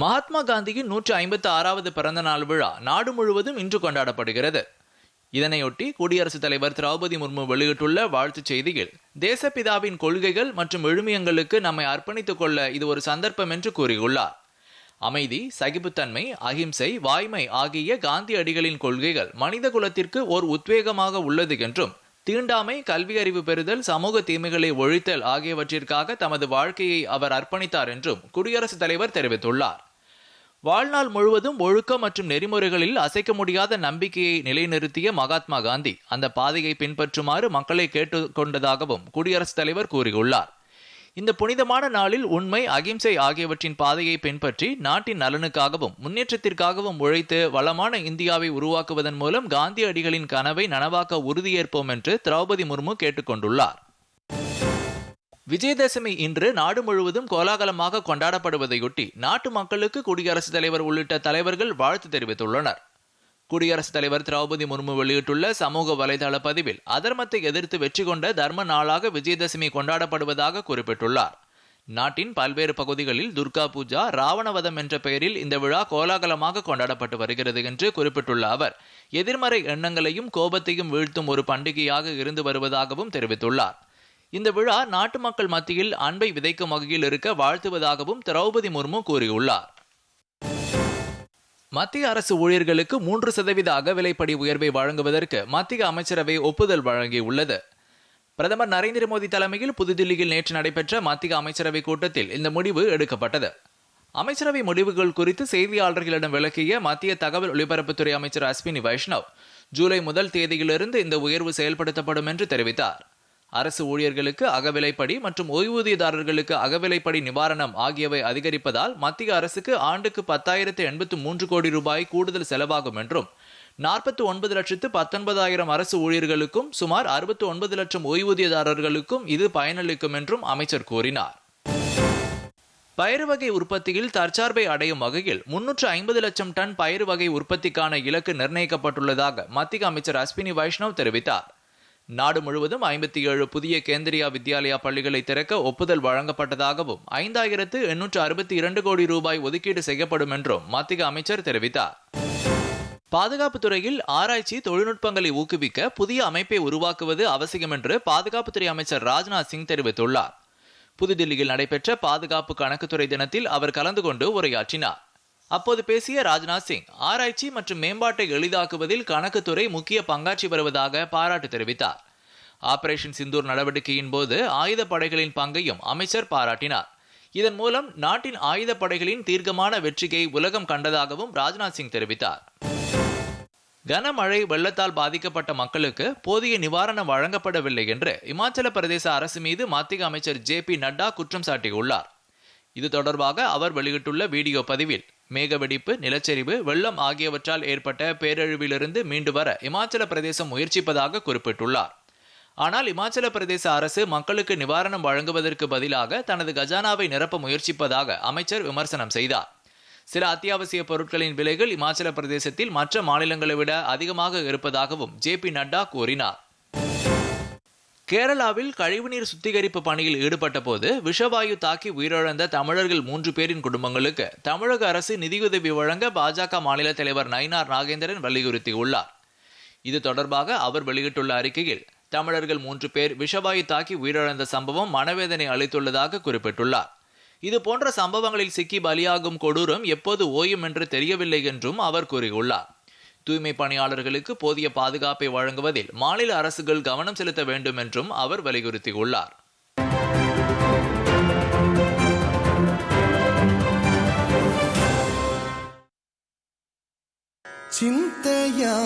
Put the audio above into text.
மகாத்மா காந்தியின் நூற்று ஐம்பத்தி ஆறாவது பிறந்த நாள் விழா நாடு முழுவதும் இன்று கொண்டாடப்படுகிறது. இதனையொட்டி குடியரசுத் தலைவர் திரௌபதி முர்மு வெளியிட்டுள்ள வாழ்த்துச் செய்தியில் தேசப்பிதாவின் கொள்கைகள் மற்றும் விழுமியங்களுக்கு நம்மை அர்ப்பணித்துக் கொள்ள இது ஒரு சந்தர்ப்பம் என்று கூறியுள்ளார். அமைதி சகிப்புத்தன்மை அகிம்சை வாய்மை ஆகிய காந்தியடிகளின் கொள்கைகள் மனித குலத்திற்கு ஓர் உத்வேகமாக உள்ளது என்றும் தீண்டாமை கல்வி அறிவு பெறுதல் சமூக தீமைகளை ஒழித்தல் ஆகியவற்றிற்காக தமது வாழ்க்கையை அவர் அர்ப்பணித்தார் என்றும் குடியரசுத் தலைவர் தெரிவித்துள்ளார். வாழ்நாள் முழுவதும் ஒழுக்கம் மற்றும் நெறிமுறைகளில் அசைக்க முடியாத நம்பிக்கையை நிலைநிறுத்திய மகாத்மா காந்தி அந்த பாதையை பின்பற்றுமாறு மக்களை கேட்டுக்கொண்டதாகவும் குடியரசுத் தலைவர் கூறியுள்ளார். இந்த புனிதமான நாளில் உண்மை அகிம்சை ஆகியவற்றின் பாதையை பின்பற்றி நாட்டின் நலனுக்காகவும் முன்னேற்றத்திற்காகவும் உழைத்து வளமான இந்தியாவை உருவாக்குவதன் மூலம் காந்தியடிகளின் கனவை நனவாக்க உறுதியேற்போம் என்று திரௌபதி முர்மு கேட்டுக்கொண்டுள்ளார். விஜயதசமி இன்று நாடு முழுவதும் கோலாகலமாக கொண்டாடப்படுவதையொட்டி நாட்டு மக்களுக்கு குடியரசுத் தலைவர் உள்ளிட்ட தலைவர்கள் வாழ்த்து தெரிவித்துள்ளனர். குடியரசுத் தலைவர் திரௌபதி முர்மு வெளியிட்டுள்ள சமூக வலைதள பதிவில் அதர்மத்தை எதிர்த்து வெற்றி கொண்ட தர்ம நாளாக விஜயதசமி கொண்டாடப்படுவதாக குறிப்பிட்டுள்ளார். நாட்டின் பல்வேறு பகுதிகளில் துர்கா பூஜா ராவணவதம் என்ற பெயரில் இந்த விழா கோலாகலமாக கொண்டாடப்பட்டு வருகிறது என்று குறிப்பிட்டுள்ள அவர் எதிர்மறை எண்ணங்களையும் கோபத்தையும் வீழ்த்தும் ஒரு பண்டிகையாக இருந்து வருவதாகவும் தெரிவித்துள்ளார். இந்த விழா நாட்டு மக்கள் மத்தியில் அன்பை விதைக்கும் வகையில் இருக்க வாழ்த்துவதாகவும் திரௌபதி முர்மு கூறியுள்ளார். மத்திய அரசு ஊழியர்களுக்கு மூன்று சதவீத அகவிலைப்படி உயர்வை வழங்குவதற்கு மத்திய அமைச்சரவை ஒப்புதல் வழங்கியுள்ளது. பிரதமர் நரேந்திர மோடி தலைமையில் புதுதில்லியில் நேற்று நடைபெற்ற மத்திய அமைச்சரவை கூட்டத்தில் இந்த முடிவு எடுக்கப்பட்டது. அமைச்சரவை முடிவுகள் குறித்து செய்தியாளர்களிடம் விளக்கிய மத்திய தகவல் ஒலிபரப்புத்துறை அமைச்சர் அஸ்வினி வைஷ்ணவ் ஜூலை முதல் தேதியிலிருந்து இந்த உயர்வு செயல்படுத்தப்படும் என்று தெரிவித்தார். அரசு ஊழியர்களுக்கு அகவிலைப்படி மற்றும் ஓய்வூதியதாரர்களுக்கு அகவிலைப்படி நிவாரணம் ஆகியவை அதிகரிப்பதால் மத்திய அரசுக்கு ஆண்டுக்கு பத்தாயிரத்து எண்பத்து மூன்று கோடி ரூபாய் கூடுதல் செலவாகும் என்றும் நாற்பத்தி ஒன்பது லட்சத்து பத்தொன்பதாயிரம் அரசு ஊழியர்களுக்கும் சுமார் அறுபத்தி ஒன்பது லட்சம் ஓய்வூதியதாரர்களுக்கும் இது பயனளிக்கும் என்றும் அமைச்சர் கூறினார். பயிறு வகை உற்பத்தியில் தற்சார்பை அடையும் வகையில் முன்னூற்று ஐம்பது லட்சம் டன் பயிறு வகை உற்பத்திக்கான இலக்கு நிர்ணயிக்கப்பட்டுள்ளதாக மத்திய அமைச்சர் அஸ்வினி வைஷ்ணவ் தெரிவித்தார். நாடு முழுவதும் ஐம்பத்தி ஏழு புதிய கேந்திரியா வித்யாலயா பள்ளிகளை திறக்க ஒப்புதல் வழங்கப்பட்டதாகவும் ஐந்தாயிரத்து எண்ணூற்று அறுபத்தி இரண்டு கோடி ரூபாய் ஒதுக்கீடு செய்யப்படும் என்றும் மத்திய அமைச்சர் தெரிவித்தார். பாதுகாப்பு துறையில் ஆராய்ச்சி தொழில்நுட்பங்களை ஊக்குவிக்க புதிய அமைப்பை உருவாக்குவது அவசியம் என்று பாதுகாப்புத்துறை அமைச்சர் ராஜ்நாத் சிங் தெரிவித்துள்ளார். புதுதில்லியில் நடைபெற்ற பாதுகாப்பு கணக்குத்துறை தினத்தில் அவர் கலந்து கொண்டு உரையாற்றினார். அப்போது பேசிய ராஜ்நாத் சிங் ஆராய்ச்சி மற்றும் மேம்பாட்டை எளிதாக்குவதில் கணக்குத்துறை முக்கிய பங்காற்றி வருவதாக பாராட்டு தெரிவித்தார். ஆபரேஷன் சிந்தூர் நடவடிக்கையின் போது ஆயுத படைகளின் பங்கையும் அமைச்சர் பாராட்டினார். இதன் மூலம் நாட்டின் ஆயுத படைகளின் தீர்க்கமான வெற்றியை உலகம் கண்டதாகவும் ராஜ்நாத் சிங் தெரிவித்தார். கனமழை வெள்ளத்தால் பாதிக்கப்பட்ட மக்களுக்கு போதிய நிவாரணம் வழங்கப்படவில்லை என்று இமாச்சல பிரதேச அரசு மீது மத்திய அமைச்சர் ஜே பி நட்டா குற்றம் சாட்டியுள்ளார். இது தொடர்பாக அவர் வெளியிட்டுள்ள வீடியோ பதிவில் மேகவெடிப்பு நிலச்சரிவு வெள்ளம் ஆகியவற்றால் ஏற்பட்ட பேரழிவிலிருந்து மீண்டு வர இமாச்சல பிரதேசம் முயற்சிப்பதாக குறிப்பிட்டுள்ளார். ஆனால் இமாச்சல பிரதேச அரசு மக்களுக்கு நிவாரணம் வழங்குவதற்கு பதிலாக தனது கஜானாவை நிரப்ப முயற்சிப்பதாக அமைச்சர் விமர்சனம் செய்தார். சில அத்தியாவசிய பொருட்களின் விலைகள் இமாச்சல பிரதேசத்தில் மற்ற மாநிலங்களை விட அதிகமாக இருப்பதாகவும் ஜே பி நட்டா கூறினார். கேரளாவில் கழிவுநீர் சுத்திகரிப்பு பணியில் ஈடுபட்ட போது விஷவாயு தாக்கி உயிரிழந்த தமிழர்கள் மூன்று பேரின் குடும்பங்களுக்கு தமிழக அரசு நிதியுதவி வழங்க பாஜக மாநில தலைவர் நயினார் நாகேந்திரன் வலியுறுத்தியுள்ளார். இது தொடர்பாக அவர் வெளியிட்டுள்ள அறிக்கையில் தமிழர்கள் மூன்று பேர் விஷவாயு தாக்கி உயிரிழந்த சம்பவம் மனவேதனை அளித்துள்ளதாக குறிப்பிட்டுள்ளார். இது போன்ற சம்பவங்களில் சிக்கி பலியாகும் கொடூரம் எப்போது ஓயும் என்று தெரியவில்லை என்றும் அவர் கூறியுள்ளார். தூய்மை பணியாளர்களுக்கு போதிய பாதுகாப்பை வழங்குவதில் மாநில அரசுகள் கவனம் செலுத்த வேண்டும் என்றும் அவர் வலியுறுத்தியுள்ளார். चिन्तया